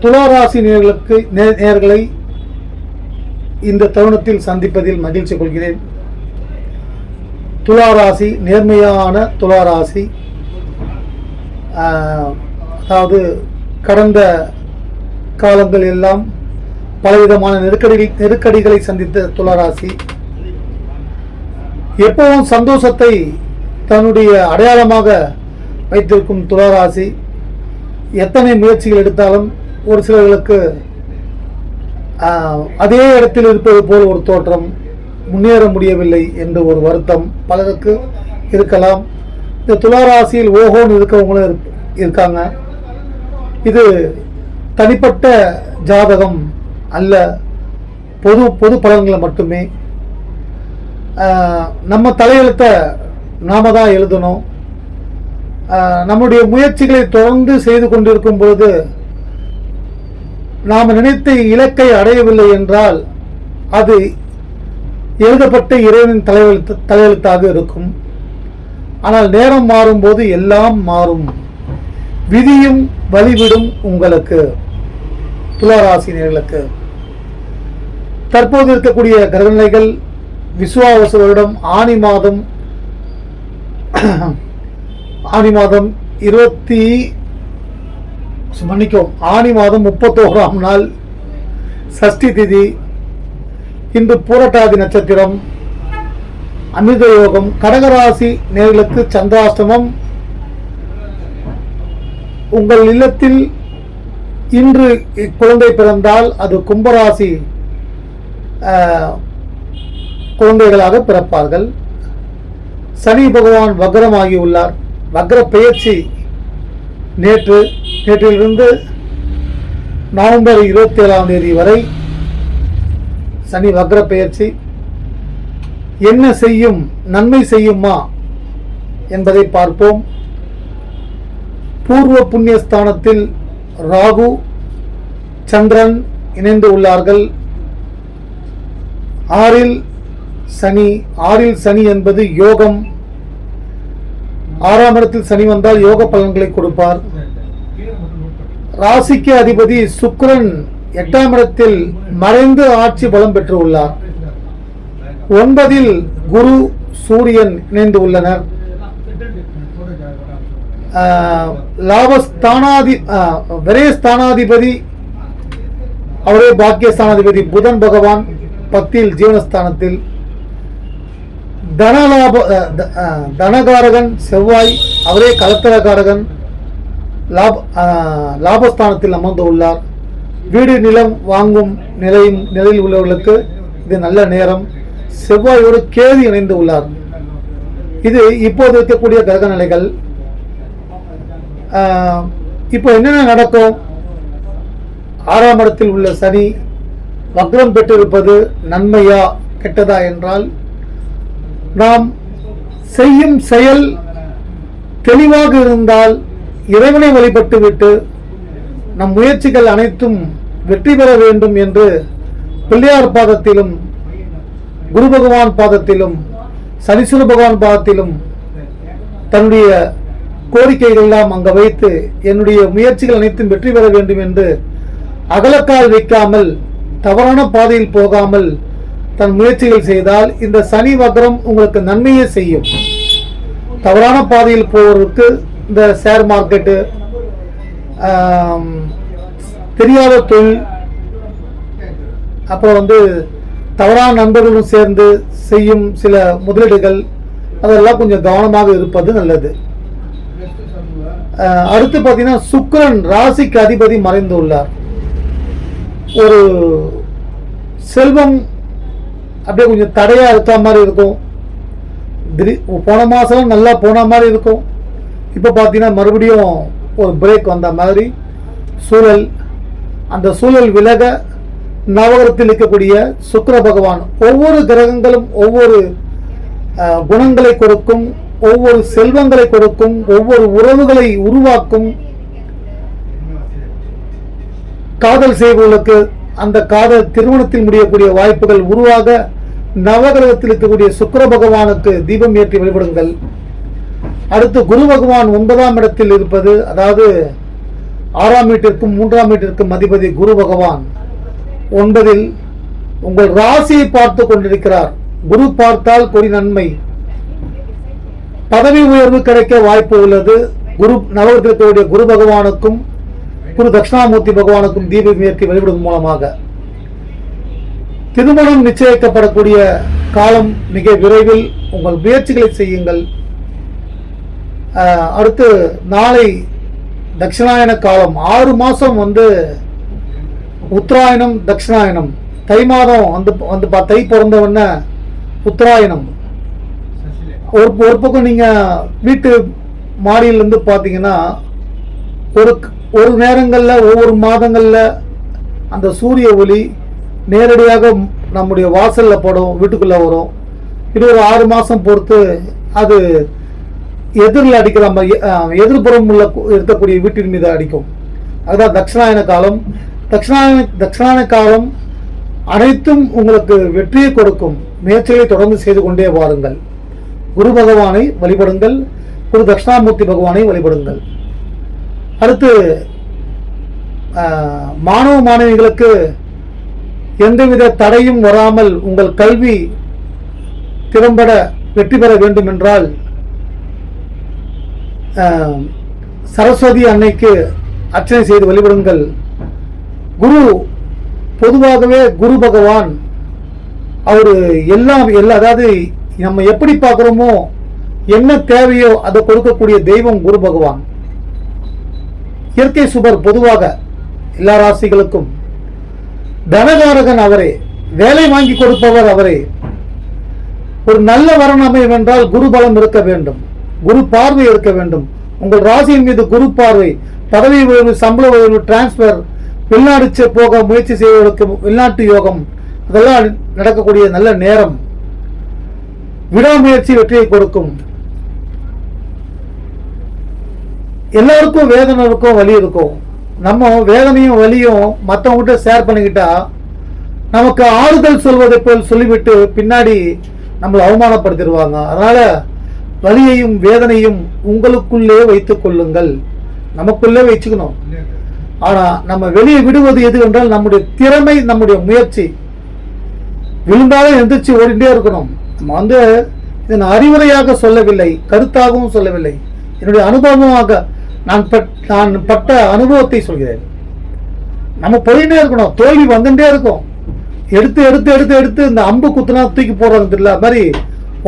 துளாராசி நேர்களுக்கு நே- நேர்களை இந்த தருணத்தில் சந்திப்பதில் மகிழ்ச்சி கொள்கிறேன். துளாராசி நேர்மையான துளாராசி அதாவது கடந்த காலங்கள் எல்லாம் பலவிதமான நெருக்கடி நெருக்கடிகளை சந்தித்த துளாராசி எப்பவும் சந்தோஷத்தை தன்னுடைய அடையாளமாக வைத்திருக்கும் துளாராசி எத்தனை முயற்சிகள் எடுத்தாலும் ஒரு சிலர்களுக்கு அதே இடத்தில் இருப்பது போல் ஒரு தோற்றம் முன்னேற முடியவில்லை என்ற ஒரு வருத்தம் பலருக்கு இருக்கலாம். இந்த துளாராசியில் ஓஹோன்னு இருக்கவங்களும் இருக்காங்க. இது தனிப்பட்ட ஜாதகம் அல்ல. பொது பொது பலன்களை மட்டுமே. நம்ம தலையெழுத்தை நாம தான் எழுதணும். நம்முடைய முயற்சிகளை தொடர்ந்து செய்து கொண்டிருக்கும் பொழுது நாம் நினைத்த இலக்கை அடையவில்லை என்றால் அது எழுதப்பட்ட இறைவனின் தலையெழுத்து தலையெழுத்தாக இருக்கும். ஆனால் நேரம் மாறும்போது எல்லாம் மாறும். விதியும் வழிவிடும் உங்களுக்கு துளாராசினியர்களுக்கு தற்போது இருக்கக்கூடிய கிரகநிலைகள் விசுவாவச வருடம் ஆனி மாதம் ஆனி மாதம் இருபத்தி மன்னிக்கும் ஆனி மாதம் முப்பத்தோராம் நாள் சஷ்டி திதி இன்று பூரட்டாதி நட்சத்திரம் அமிர்த யோகம் கடகராசி நேர்களுக்கு சந்திராஷ்டமம். உங்கள் இல்லத்தில் இன்று குழந்தை பிறந்தால் அது கும்பராசி குழந்தைகளாக பிறப்பார்கள். சனி பகவான் வக்ரமாகி உள்ளார். வக்ர பெயர்ச்சி நேற்று நேற்றிலிருந்து நவம்பர் இருபத்தி ஏழாம் தேதி வரை சனி வக்ர பெயர்ச்சி என்ன செய்யும் நன்மை செய்யுமா என்பதை பார்ப்போம். பூர்வ புண்ணிய ஸ்தானத்தில் ராகு சந்திரன் இணைந்து உள்ளார்கள். ஆறில் சனி ஆறில் சனி என்பது யோகம். ஆறாம் இடத்தில் சனி வந்தால் யோக பலன்களை கொடுப்பார். ராசிக்கு அதிபதி சுக்ரன் எட்டாம் இடத்தில் மறைந்து ஆட்சி பலம் பெற்றுள்ளார். ஒன்பதில் குரு சூரியன் இணைந்து உள்ளனர். லாபஸ்தானாதி ஆஹ், விரயஸ்தானாதிபதி அவரே பாக்கியஸ்தானாதிபதி புதன் பகவான் பத்தில் ஜீவனஸ்தானத்தில். தனலாப அஹ், தனகாரகன் செவ்வாய் அவரே கலத்தரகாரகன். லாப லாபஸ்தானத்தில் அமர்ந்து உள்ளார் வீடு நிலம் வாங்கும் நிலையும் நிலையில் உள்ளவர்களுக்கு இது நல்ல நேரம். செவ்வாயோடு கேது இணைந்து உள்ளார். இது இப்போது இருக்கக்கூடிய கிரக நிலைகள். இப்போ என்னென்ன நடக்கும்? ஆறாம் இடத்தில் உள்ள சனி வக்ரம் பெற்றிருப்பது நன்மையா கெட்டதா என்றால் நாம் செய்யும் செயல் தெளிவாக இருந்தால் இறைவனை வழிபட்டுவிட்டு நம் முயற்சிகள் அனைத்தும் வெற்றி பெற வேண்டும் என்று பிள்ளையார் பாதத்திலும் குரு பகவான் பாதத்திலும் சனீஸ்வர பகவான் பாதத்திலும் தன்னுடைய கோரிக்கைகள் எல்லாம் அங்கே வைத்து என்னுடைய முயற்சிகள் அனைத்தும் வெற்றி பெற வேண்டும் என்று அகலக்கால் வைக்காமல் தவறான பாதையில் போகாமல் தன் முயற்சிகள் செய்தால் இந்த சனி வக்ரம் உங்களுக்கு நன்மையே செய்யும். தவறான பாதையில் போவதற்கு இந்த ஷேர் மார்க்கெட்டு தெரியாத தொழில் அப்புறம் வந்து தவறான நண்பர்களும் சேர்ந்து செய்யும் சில முதலீடுகள் அதெல்லாம் கொஞ்சம் கவனமாக இருப்பது நல்லது. அடுத்து பார்த்தீங்கன்னா சுக்கிரன் ராசிக்கு அதிபதி மறைந்து உள்ளார் ஒரு செல்வம் அப்படியே கொஞ்சம் தடையாக இருக்கிற மாதிரி இருக்கும். திடீர் போன மாதம் நல்லா போன மாதிரி இருக்கும். இப்போ பார்த்தீங்கன்னா மறுபடியும் ஒரு பிரேக் வந்த மாதிரி சூழல் அந்த சூழல் விலக நவகரத்தில் இருக்கக்கூடிய சுக்கர பகவான் ஒவ்வொரு கிரகங்களும் ஒவ்வொரு குணங்களை கொடுக்கும் ஒவ்வொரு செல்வங்களை கொடுக்கும் ஒவ்வொரு உறவுகளை உருவாக்கும் காதல் செய்பவர்களுக்கு அந்த காதல் திருமணத்தில் முடியக்கூடிய வாய்ப்புகள் உருவாக நவகிரகத்தில் இருக்கக்கூடிய சுக்கர பகவானுக்கு தீபம் ஏற்றி வழிபடுங்கள். அடுத்து குரு பகவான் ஒன்பதாம் இடத்தில் இருப்பது அதாவது ஆறாம் வீட்டிற்கும் மூன்றாம் வீட்டிற்கும் அதிபதி குரு பகவான். ஒன்பதில் உங்கள் ராசியை பார்த்து கொண்டிருக்கிறார். குரு பார்த்தால் கொடி நன்மை. பதவி உயர்வு கிடைக்க வாய்ப்பு உள்ளது. குரு நவகிரகத்தினுடைய குரு பகவானுக்கும் குரு தட்சிணாமூர்த்தி பகவானுக்கும் தீபம் ஏற்றி வழிபடுவதன் மூலமாக. திருமணம் நிச்சயிக்கப்படக்கூடிய காலம் மிக விரைவில். உங்கள் முயற்சிகளை செய்யுங்கள். அடுத்து நாளை தட்சிணாயன காலம். ஆறு மாதம் வந்து உத்தராயணம் தட்சிணாயனம் தை மாதம் வந்து வந்து பா- தை பிறந்த உடனே உத்தராயணம். ஒரு ஒரு பக்கம் நீங்கள் வீட்டு மாடியிலேருந்து பார்த்தீங்கன்னா ஒரு ஒரு நேரங்களில் ஒவ்வொரு மாதங்களில் அந்த சூரிய ஒளி நேரடியாக நம்முடைய வாசலில் படும் வீட்டுக்குள்ளே வரும். இது ஒரு ஆறு மாதம் பொறுத்து அது எதிரில் அடிக்கிற நம்ம எ- உள்ள இருக்கக்கூடிய வீட்டின் மீது அடிக்கும். அதுதான் தட்சிணாயன காலம். தட்சிணாயன தட்சிணாயன காலம் அனைத்தும் உங்களுக்கு வெற்றியை கொடுக்கும். முயற்சிகளை தொடர்ந்து செய்து கொண்டே வாருங்கள். குரு பகவானை வழிபடுங்கள். குரு தட்சிணாமூர்த்தி பகவானை வழிபடுங்கள். அடுத்து மாணவ மாணவிகளுக்கு எந்தவித தடையும் வராமல் உங்கள் கல்வி திறம்பட வெற்றி பெற வேண்டும் என்றால் சரஸ்வதி அன்னைக்கு அர்ச்சனை செய்து வழிபடுங்கள். குரு பொதுவாகவே குரு பகவான் அவர் எல்லாம் எல்லா அதாவது நம்ம எப்படி பார்க்குறோமோ என்ன தேவையோ அதை கொடுக்கக்கூடிய தெய்வம் குரு பகவான். இயற்கை சுபர் பொதுவாக எல்லா ராசிகளுக்கும். தனகாரகன் அவரே வேலை வாங்கி கொடுப்பவர் அவரே. ஒரு நல்ல வரணமை என்றால் குரு பலம் இருக்க வேண்டும். குரு பார்வை இருக்க வேண்டும். உங்கள் ராசியின் மீது குரு பார்வை பதவி உயர்வு சம்பள உயர்வு டிரான்ஸ்பர் வெளிநாடு போக முயற்சி செய்வதற்கு வெளிநாட்டு யோகம் அதெல்லாம் நடக்கக்கூடிய நல்ல நேரம். விடாமுயற்சி வெற்றியை கொடுக்கும். எல்லாருக்கும் வேதனை இருக்கும் வலி இருக்கும். நம்ம வேதனையும் வலியும் மற்றவங்ககிட்ட ஷேர் பண்ணிக்கிட்டா நமக்கு ஆறுதல் சொல்வதை போல் சொல்லிவிட்டு பின்னாடி நம்மளை அவமானப்படுத்திடுவாங்க. அதனால வலியையும் வேதனையும் உங்களுக்குள்ளே வைத்துக் கொள்ளுங்கள். நமக்குள்ளே வச்சுக்கணும். ஆனா நம்ம வெளியே விடுவது எது என்றால் நம்முடைய திறமை நம்முடைய முயற்சி. விழுந்தாலும் எந்திரிச்சு ஓடிட்டே இருக்கணும். நம்ம வந்து இதை நான் அறிவுரையாக சொல்லவில்லை கருத்தாகவும் சொல்லவில்லை. என்னுடைய அனுபவமாக நான் பட் நான் பட்ட அனுபவத்தை சொல்கிறேன். நம்ம போயிட்டே இருக்கணும். தோல்வி வந்துட்டே இருக்கும். எடுத்து எடுத்து எடுத்து எடுத்து இந்த அம்பு குத்துனா தூக்கி போடுறது இல்லை மாதிரி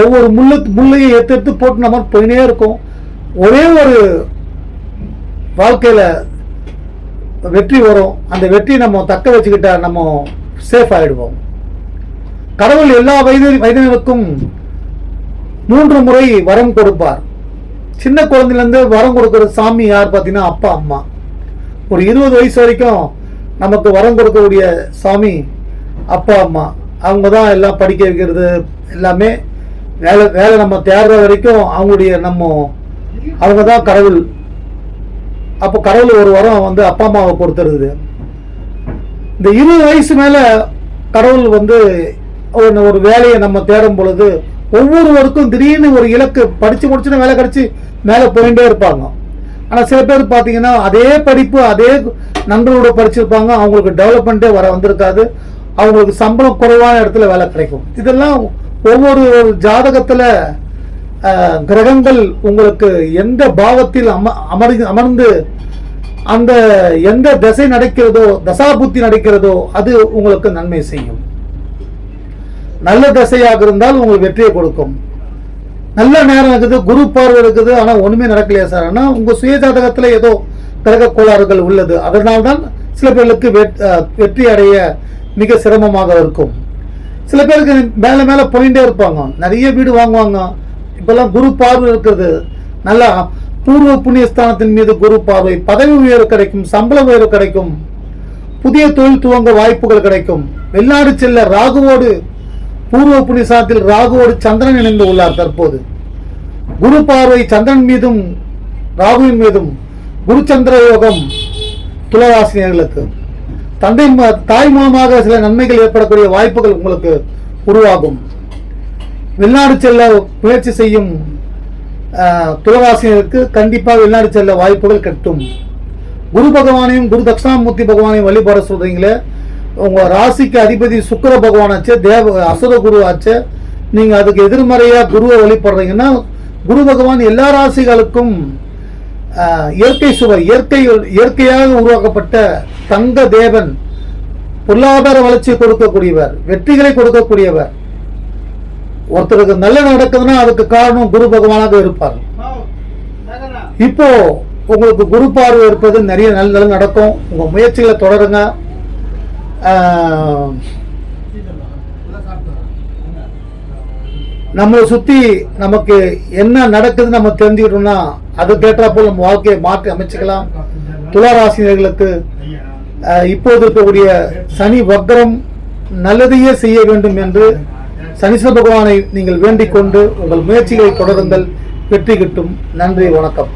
ஒவ்வொரு முள்ளு முள்ளையும் எடுத்து எடுத்து போட்டு நம்ம போயினே இருக்கும். ஒரே ஒரு வாழ்க்கையில் வெற்றி வரும். அந்த வெற்றி நம்ம தக்க வச்சுக்கிட்டா நம்ம சேஃப் ஆகிடுவோம் கடவுள் எல்லா வயது வயதினருக்கும் மூன்று முறை வரம் கொடுப்பார். சின்ன குழந்தையிலேருந்து வரம் கொடுக்குற சாமி யார் பார்த்தீங்கன்னா அப்பா அம்மா. ஒரு இருபது வயசு வரைக்கும் நமக்கு வரம் கொடுக்கக்கூடிய சாமி அப்பா அம்மா. அவங்க தான் எல்லாம் படிக்க வைக்கிறது எல்லாமே வேலை வேலை நம்ம தேடுற வரைக்கும் அவங்களுடைய நம்ம அவங்க தான் கடவுள். அப்போ கடவுள் ஒரு வரம் வந்து அப்பா அம்மாவை கொடுத்துருது இந்த இருபது வயசு மேல கடவுள் வந்து ஒரு ஒரு வேலையை நம்ம தேடும் பொழுது ஒவ்வொருவருக்கும் திடீர்னு ஒரு இலக்கு படிச்சு முடிச்சுன்னா வேலை கிடைச்சி மேலே போயிட்டே இருப்பாங்க. ஆனால் சில பேர் பார்த்தீங்கன்னா அதே படிப்பு அதே நண்பர்களோட படிச்சிருப்பாங்க. அவங்களுக்கு டெவலப்மெண்ட்டே வர வந்திருக்காது. அவங்களுக்கு சம்பளம் குறைவான இடத்துல வேலை கிடைக்கும். இதெல்லாம் ஒவ்வொரு ஜாதகத்தில் அஹ், கிரகங்கள் உங்களுக்கு எந்த பாவத்தில் அம அமர் அமர்ந்து அந்த எந்த திசை நடக்கிறதோ தசாபுத்தி நடக்கிறதோ அது உங்களுக்கு நன்மை செய்யும். நல்ல திசையாக இருந்தால் உங்களுக்கு வெற்றியை கொடுக்கும். நல்ல நேரம் இருக்குது குரு பார்வை இருக்குது ஆனா ஒண்ணுமே நடக்கலையா சார்? ஆனா உங்க சுய ஜாதகத்துல ஏதோ கிரக கோளாறுகள் உள்ளது. அதனால்தான் சில பேர்களுக்கு வெற்றி அடைய மிக சிரமமாக இருக்கும். சில பேருக்கு மேலே மேலே போயிட்டே இருப்பாங்க. நிறைய வீடு வாங்குவாங்க. இப்போல்லாம் குரு பார்வை இருக்கிறது. நல்லா பூர்வ புண்ணியஸ்தானத்தின் மீது குரு பார்வை. பதவி உயர்வு கிடைக்கும் சம்பள உயர்வு கிடைக்கும். புதிய தொழில் துவங்க வாய்ப்புகள் கிடைக்கும். வெளிநாடு செல்ல ராகுவோடு பூர்வ புண்ணியஸ்தானத்தில் ராகுவோடு சந்திரன் இணைந்து உள்ளார் தற்போது. குரு பார்வை சந்திரன் மீதும் ராகுவின் மீதும். குருச்சந்திர யோகம் துளராசினியர்களுக்கு தந்தை தாய் மூலமாக சில நன்மைகள் ஏற்படக்கூடிய வாய்ப்புகள் உங்களுக்கு உருவாகும். வெளிநாடு செல்ல முயற்சி செய்யும் துளவாசினருக்கு கண்டிப்பாக வெளிநாடு செல்ல வாய்ப்புகள் கட்டும். குரு பகவானையும் குரு தட்சிணாமூர்த்தி பகவானையும் வழிபாட சொல்றீங்களே உங்கள் ராசிக்கு அதிபதி சுக்கிர பகவான் ஆச்சு தேவ அசுர குரு ஆச்சு நீங்கள் அதுக்கு எதிர்மறையாக குருவை வழிபடுறீங்கன்னா குரு பகவான் எல்லா ராசிகளுக்கும் இயற்கை சுவர் இயற்கை இயற்கையாக உருவாக்கப்பட்ட தங்க தேவன் பொருளாதார வளர்ச்சியை கொடுக்கக்கூடியவர் வெற்றிகளை கொடுக்கக்கூடியவர். ஒருத்தருக்கு நல்ல நடக்குதுன்னா அதுக்கு காரணம் குரு பகவானாக இருப்பார். இப்போ உங்களுக்கு குரு பார்வை இருப்பது நிறைய நல்ல நடக்கும். உங்க முயற்சிகளை தொடருங்க. நம்மளை சுத்தி நமக்கு என்ன நடக்குதுன்னு நம்ம தெரிஞ்சுக்கிட்டோம்னா அதுக்கேற்றா போல் நம்ம வாழ்க்கையை மாற்றி அமைச்சுக்கலாம். துளாராசினியர்களுக்கு இப்போது இருக்கக்கூடிய சனி வக்ரம் நல்லதையே செய்ய வேண்டும் என்று சனீஸ்வர பகவானை நீங்கள் வேண்டிக் கொண்டு உங்கள் முயற்சிகளை தொடருங்கள். வெற்றி கிட்டும். நன்றி வணக்கம்.